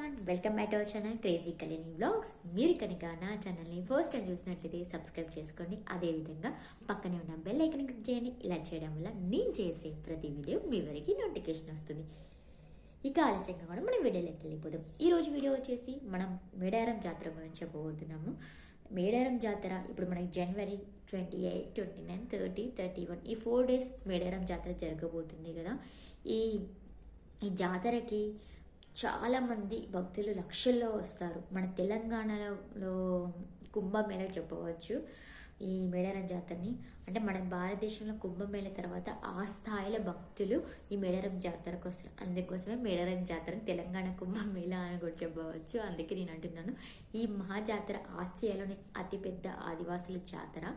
Everyone welcome back our channel crazy Kalyani vlogs మీరు కనుక నా ఛానల్ని ఫస్ట్ టైం చూసినట్లయితే సబ్స్క్రైబ్ చేసుకోండి. అదేవిధంగా పక్కనే ఉన్న బెల్ ఐకన్ క్లిక్ చేయండి. ఇలా చేయడం వల్ల నేను చేసే ప్రతి వీడియో మీ వరకు నోటిఫికేషన్ వస్తుంది. ఇక ఆలస్యంగా కూడా మనం వీడియోలోకి వెళ్ళిపోదాం. ఈరోజు వీడియో వచ్చేసి మనం మేడారం జాతర గురించి చెప్పబోతున్నాము. మేడారం జాతర ఇప్పుడు మనకి జనవరి twenty eight twenty nine thirty thirty one ఈ ఫోర్ డేస్ మేడారం జాతర జరగబోతుంది కదా. ఈ ఈ జాతరకి చాలామంది భక్తులు లక్షల్లో వస్తారు. మన తెలంగాణలో కుంభమేళ చెప్పవచ్చు ఈ మేడారం జాతరని అంటే మన భారతదేశంలో కుంభమేళ తర్వాత ఆ స్థాయిలో భక్తులు ఈ మేడారం జాతరకు వస్తారు. అందుకోసమే మేడారం జాతర తెలంగాణ కుంభమేళ అని కూడా చెప్పవచ్చు. అందుకే నేను అంటున్నాను ఈ మహాజాతర ఆసియాలోని అతిపెద్ద ఆదివాసుల జాతర.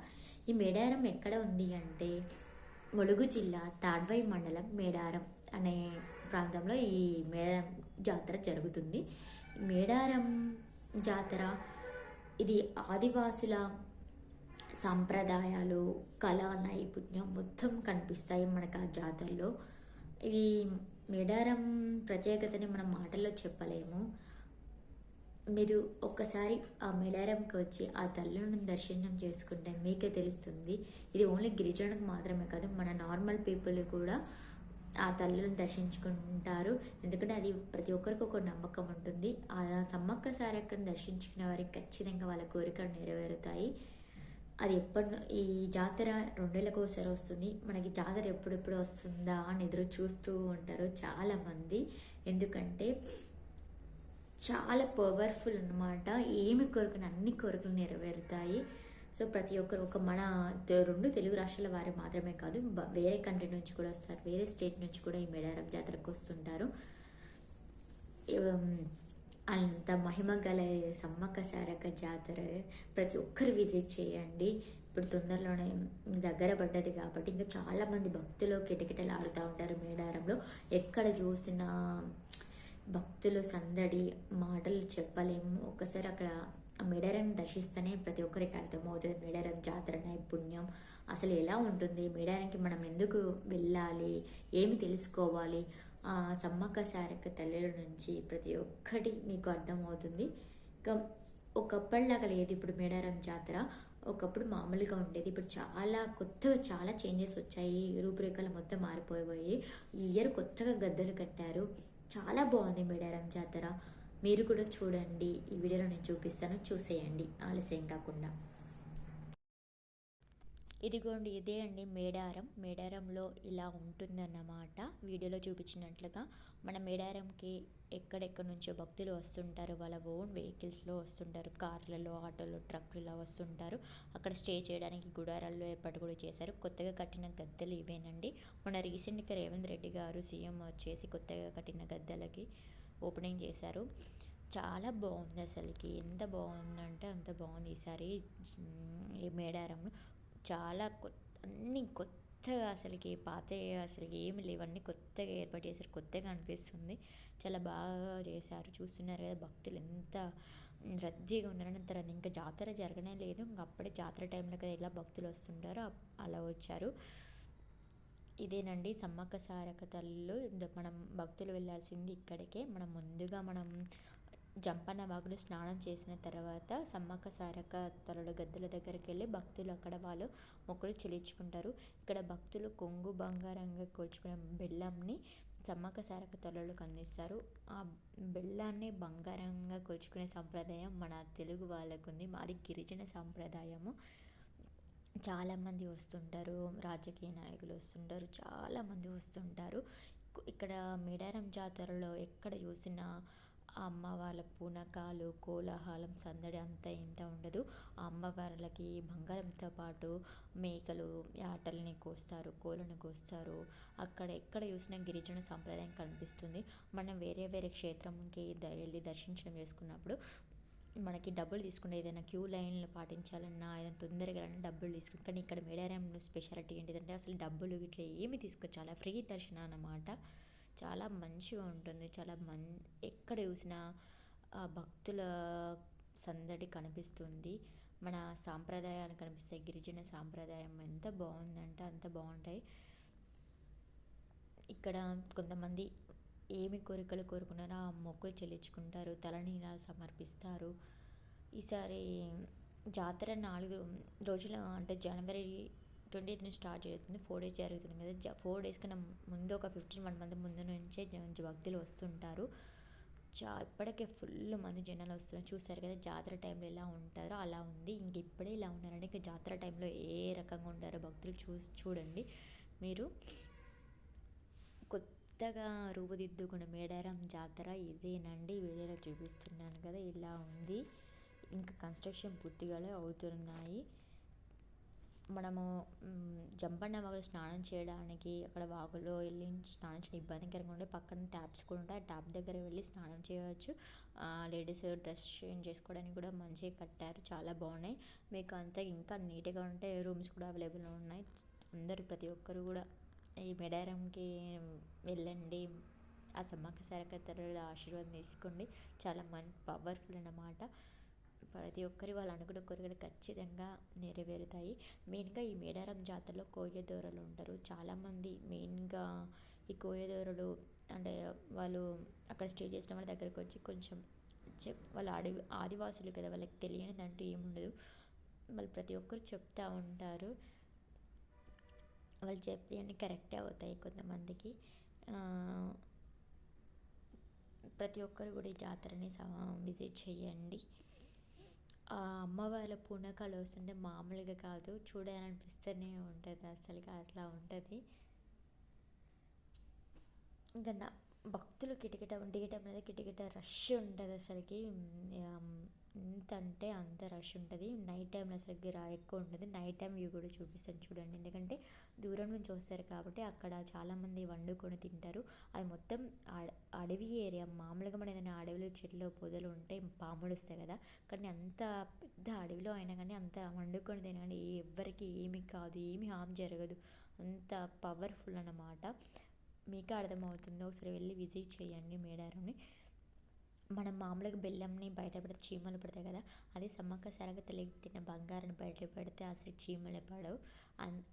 ఈ మేడారం ఎక్కడ ఉంది అంటే ములుగు జిల్లా తాడ్వై మండలం మేడారం అనే ప్రాంతంలో ఈ మేడారం జాతర జరుగుతుంది. మేడారం జాతర ఇది ఆదివాసుల సాంప్రదాయాలు కళా నైపుణ్యం మొత్తం కనిపిస్తాయి మనకు ఆ జాతరలో. ఈ మేడారం ప్రత్యేకతని మనం మాటల్లో చెప్పలేము. మీరు ఒక్కసారి ఆ మేడారంకి వచ్చి ఆ తల్లిని దర్శనం చేసుకుంటే మీకే తెలుస్తుంది. ఇది ఓన్లీ గిరిజనులకు మాత్రమే కాదు మన నార్మల్ పీపుల్ కూడా ఆ తల్లులను దర్శించుకుంటారు. ఎందుకంటే అది ప్రతి ఒక్కరికి ఒక నమ్మకం ఉంటుంది. ఆ సమ్మక్క సారక్కను దర్శించుకున్న వారికి ఖచ్చితంగా వాళ్ళ కోరికలు నెరవేరుతాయి. అది ఎప్పటి ఈ జాతర రెండేళ్ళకి ఒకసారి వస్తుంది. మనకి జాతర ఎప్పుడెప్పుడు వస్తుందా అని ఎదురు చూస్తూ ఉంటారు చాలామంది. ఎందుకంటే చాలా పవర్ఫుల్ అనమాట ఏమి కోరుకుని అన్ని కోరికలు నెరవేరుతాయి. సో ప్రతి ఒక్కరు ఒక మన రెండు తెలుగు రాష్ట్రాల వారు మాత్రమే కాదు వేరే కంట్రీ నుంచి కూడా వస్తారు. వేరే స్టేట్ నుంచి కూడా ఈ మేడారం జాతరకు వస్తుంటారు. అంత మహిమ గల సమ్మక్క సారక జాతర ప్రతి ఒక్కరు విజిట్ చేయండి. ఇప్పుడు తొందరలోనే దగ్గర పడ్డది కాబట్టి ఇంకా చాలామంది భక్తులు కిటకిటలు ఆడుతూ ఉంటారు మేడారంలో. ఎక్కడ చూసినా భక్తులు సందడి మాటలు చెప్పలేము ఒకసారి అక్కడ మేడారం దర్శిస్తేనే ప్రతి ఒక్కరికి అర్థమవుతుంది మేడారం జాతర నైపుణ్యం అసలు ఎలా ఉంటుంది? మేడారంకి మనం ఎందుకు వెళ్ళాలి? ఏమి తెలుసుకోవాలి? సమ్మక్క సారక్క తల్లుల నుంచి ప్రతి ఒక్కటి మీకు అర్థమవుతుంది. ఇంకా ఒకప్పటిలాగా లేదు ఇప్పుడు మేడారం జాతర. ఒకప్పుడు మామూలుగా ఉండేది. ఇప్పుడు చాలా కొత్తగా చాలా చేంజెస్ వచ్చాయి. రూపురేఖలు మొత్తం మారిపోయాయి. ఈ ఇయర్ కొత్తగా గద్దలు కట్టారు. చాలా బాగుంది మేడారం జాతర. మీరు కూడా చూడండి. ఈ వీడియోలో నేను చూపిస్తాను. చూసేయండి. ఆలస్యం కాకుండా. ఇదిగోండి ఇదే అండి మేడారం. మేడారంలో ఇలా ఉంటుందన్నమాట. వీడియోలో చూపించినట్లుగా మన మేడారంకి ఎక్కడెక్కడి నుంచో భక్తులు వస్తుంటారు. వాళ్ళ ఓన్ వెహికల్స్లో వస్తుంటారు. కార్లలో ఆటోలో ట్రక్కులలో వస్తుంటారు. అక్కడ స్టే చేయడానికి గుడారాల్లో ఏర్పాటు కూడా చేశారు. కొత్తగా కట్టిన గద్దెలు ఇవేనండి. మన రీసెంట్గా రేవంత్ రెడ్డి గారు సీఎం వచ్చేసి కొత్తగా కట్టిన గద్దెలకి ఓపెనింగ్ చేశారు. చాలా బాగుంది అసలుకి. ఎంత బాగుందంటే అంత బాగుంది ఈసారి మేడారం చాలా కొత్త అన్నీ కొత్తగా అసలుకి పాత అసలుకి ఏమి లేవన్నీ కొత్తగా ఏర్పాటు చేశారు. కొత్తగా అనిపిస్తుంది. చాలా బాగా చేశారు. చూస్తున్నారు కదా భక్తులు ఎంత రద్దీగా ఉన్నారంటారు ఇంకా జాతర జరగనే లేదు. ఇంకా అప్పుడే జాతర టైంలో కదా ఎలా భక్తులు వస్తుంటారో అలా వచ్చారు. ఇదేనండి సమ్మక్క సారక మనం భక్తులు వెళ్ళాల్సింది ఇక్కడికే. మనం ముందుగా మనం జంపన్న వాగులు స్నానం చేసిన తర్వాత సమ్మక్క సారక్క తలడు గద్దెల దగ్గరికి వెళ్ళి భక్తులు అక్కడ వాళ్ళు మొక్కలు చెల్లించుకుంటారు. ఇక్కడ భక్తులు కొంగు బంగారంగా కోల్చుకునే బెల్లంని సమ్మక్క సారక్క తలలకు అందిస్తారు. ఆ బెల్లాన్ని బంగారంగా కొలుచుకునే సంప్రదాయం మన తెలుగు వాళ్ళకు ఉంది మాది గిరిజన సాంప్రదాయము. చాలామంది వస్తుంటారు రాజకీయ నాయకులు వస్తుంటారు చాలామంది వస్తుంటారు. ఇక్కడ మేడారం జాతరలో ఎక్కడ చూసినా ఆ అమ్మవార్ల పూనకాలు కోలాహలం సందడి అంతా ఇంత ఉండదు. అమ్మవార్లకి బంగారంతో పాటు మేకలు ఆటలని కోస్తారు కోళ్ళని కోస్తారు. అక్కడ ఎక్కడ చూసినా గిరిజన సంప్రదాయం కనిపిస్తుంది. మనం వేరే వేరే క్షేత్రంకి వెళ్ళి దర్శించడం చేసుకున్నప్పుడు మనకి డబ్బులు తీసుకునే ఏదైనా క్యూ లైన్లు పాటించాలన్నా ఏదైనా తొందరగా డబ్బులు తీసుకుని కానీ ఇక్కడ మేడారం స్పెషాలిటీ ఏంటిదంటే అసలు డబ్బులు ఇట్లా ఏమి తీసుకొచ్చాలా? ఫ్రీ దర్శనం అన్నమాట చాలా మంచిగా ఉంటుంది. చాలా మం ఎక్కడ చూసినా భక్తుల సందడి కనిపిస్తుంది. మన సాంప్రదాయాలు కనిపిస్తాయి. గిరిజన సాంప్రదాయం ఎంత బాగుందంటే అంత బాగుంటాయి. ఇక్కడ కొంతమంది ఏమి కోరికలు కోరుకున్నారో ఆ మొక్కులు చెల్లించుకుంటారు తలనీలాలు సమర్పిస్తారు. ఈసారి జాతర నాలుగు రోజుల అంటే జనవరి ట్వంటీ ఎయిత్న స్టార్ట్ జరుగుతుంది ఫోర్ డేస్ జరుగుతుంది కదా. ఫోర్ డేస్ కన్నా ముందు ఒక ఫిఫ్టీన్ వన్ మంత్ ముందు నుంచే భక్తులు వస్తుంటారు. చా ఇప్పటికే ఫుల్ మంది జనాలు వస్తున్నారు. చూసారు కదా జాతర టైంలో ఎలా ఉంటారో అలా ఉంది. ఇంక ఇప్పుడే ఇలా ఉన్నారంటే ఇంకా జాతర టైంలో ఏ రకంగా ఉంటారో భక్తులు చూ చూడండి. మీరు పెద్దగా రూపుదిద్దుకున్న మేడారం జాతర ఇదేనండి. వీడియోలో చూపిస్తున్నాను కదా ఇలా ఉంది. ఇంకా కన్స్ట్రక్షన్ పూర్తిగానే అవుతున్నాయి. మనము జంపన్న వాగులు స్నానం చేయడానికి అక్కడ వాగులో వెళ్ళి స్నానం చేయడం ఇబ్బందికరంగా ఉండే. పక్కన ట్యాప్స్ కూడా ఉంటాయి. ఆ ట్యాప్ దగ్గర వెళ్ళి స్నానం చేయవచ్చు. లేడీస్ డ్రెస్ చేంజ్ చేసుకోవడానికి కూడా మంచిగా కట్టారు. చాలా బాగున్నాయి. మీకు అంతా ఇంకా నీట్గా ఉంటే రూమ్స్ కూడా అవైలబుల్ ఉన్నాయి. అందరూ ప్రతి ఒక్కరు కూడా ఈ మెడారంకి వెళ్ళండి. ఆ సమ్మక్క సారక్క తల్లుల ఆశీర్వాదం తీసుకోండి. చాలా మంచి పవర్ఫుల్ అన్నమాట. ప్రతి ఒక్కరి వాళ్ళు అనుకున్న కోరికలు ఖచ్చితంగా నెరవేరుతాయి. మెయిన్గా ఈ మేడారం జాతరలో కోయదోరలు ఉంటారు. చాలామంది మెయిన్గా ఈ కోయదోరలు అంటే వాళ్ళు అక్కడ స్టే చేసిన వాళ్ళ దగ్గరకు వచ్చి కొంచెం చెప్ వాళ్ళ అడవి ఆదివాసులు కదా వాళ్ళకి తెలియనిదంటూ ఏముండదు. వాళ్ళు ప్రతి ఒక్కరు చెప్తూ ఉంటారు. వాళ్ళు చెప్పినవి కరెక్టే అవుతాయి కొంతమందికి. ప్రతి ఒక్కరు కూడా ఈ జాతరని విజిట్ చేయండి. ఆ అమ్మవారి పూనకాలు వస్తుంటే మామూలుగా కాదు. చూడాలనిపిస్తూనే ఉంటుంది అసలుగా అట్లా ఉంటుంది. ఇంకా నా భక్తులు కిటకిట టికెట్ మీద కిటకిట రష్ ఉంటుంది అసలుకి. ఎంత అంటే అంత రష్ ఉంటుంది. నైట్ టైంలో అసలు ఎక్కువ ఉంటుంది. నైట్ టైం వ్యూ కూడా చూపిస్తాను చూడండి. ఎందుకంటే దూరం నుంచి వస్తారు కాబట్టి అక్కడ చాలామంది వండుకొని తింటారు. అది మొత్తం అడవి ఏరియా మామూలుగా మన ఏదైనా అడవిలో చెట్లు పొదలు ఉంటే పాములు వస్తాయి కదా. కానీ అంత పెద్ద అడవిలో అయినా కానీ అంత వండుకొని తినగానే ఎవ్వరికి ఏమి కాదు ఏమి హామ్ జరగదు. అంత పవర్ఫుల్ అన్నమాట. మీకే అర్థమవుతుందో ఒకసారి వెళ్ళి విజిట్ చేయండి మేడారంని మనం మామూలుగా బెల్లంని బయట పెడితే చీమలు పడతాయి కదా అదే సమ్మక్క సారక్క తల్లికి బంగారాన్ని బయట పెడితే అసలు చీమలు పడవు.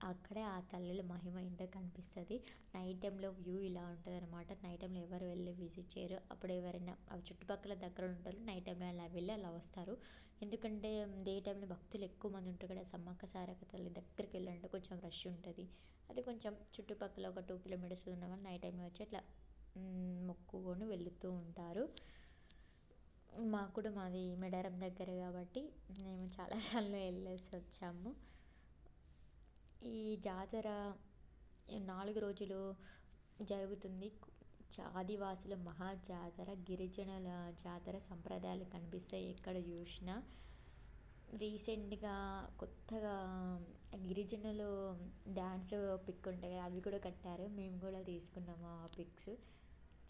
అక్కడే ఆ తల్లుల మహిమ ఏంటో కనిపిస్తుంది. నైట్ టైంలో వ్యూ ఇలా ఉంటుంది అనమాట నైట్ టైంలో ఎవరు వెళ్ళి విజిట్ చేయరు. అప్పుడు ఎవరైనా ఆ చుట్టుపక్కల దగ్గర ఉంటారు. నైట్ టైంలో అలా వెళ్ళి అలా వస్తారు. ఎందుకంటే డే టైంలో భక్తులు ఎక్కువ మంది ఉంటారు కదా. సమ్మక్క సారక్క తల్లి దగ్గరికి వెళ్ళాలంటే కొంచెం రష్ ఉంటుంది. అది కొంచెం చుట్టుపక్కల ఒక టూ కిలోమీటర్స్ ఉన్న వాళ్ళు నైట్ టైంలో వచ్చి అట్లా మొక్కుకొని వెళుతూ ఉంటారు. మాకు కూడా మాది మెడారం దగ్గర కాబట్టి మేము చాలాసార్లు వెళ్ళేసి వచ్చాము. ఈ జాతర నాలుగు రోజులు జరుగుతుంది. ఆదివాసుల మహా జాతర గిరిజనుల జాతర సంప్రదాయాలు కనిపిస్తాయి ఎక్కడ చూసినా. రీసెంట్గా కొత్తగా గిరిజనులు డ్యాన్స్ పిక్ ఉంటాయి అవి కూడా కట్టారు. మేము కూడా తీసుకున్నాము ఆ పిక్స్.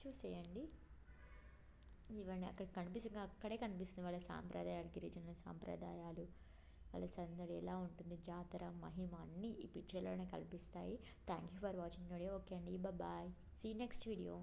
చూసేయండి. ఇవన్నీ అక్కడ కనిపిస్తుంది అక్కడే కనిపిస్తుంది వాళ్ళ సాంప్రదాయాలు గిరిజన సాంప్రదాయాలు. వాళ్ళ సందడి ఎలా ఉంటుంది? జాతర మహిమ అన్నీ ఈ పిక్చర్లోనే కనిపిస్తాయి thank you for watching video okay అండి. Bye see next video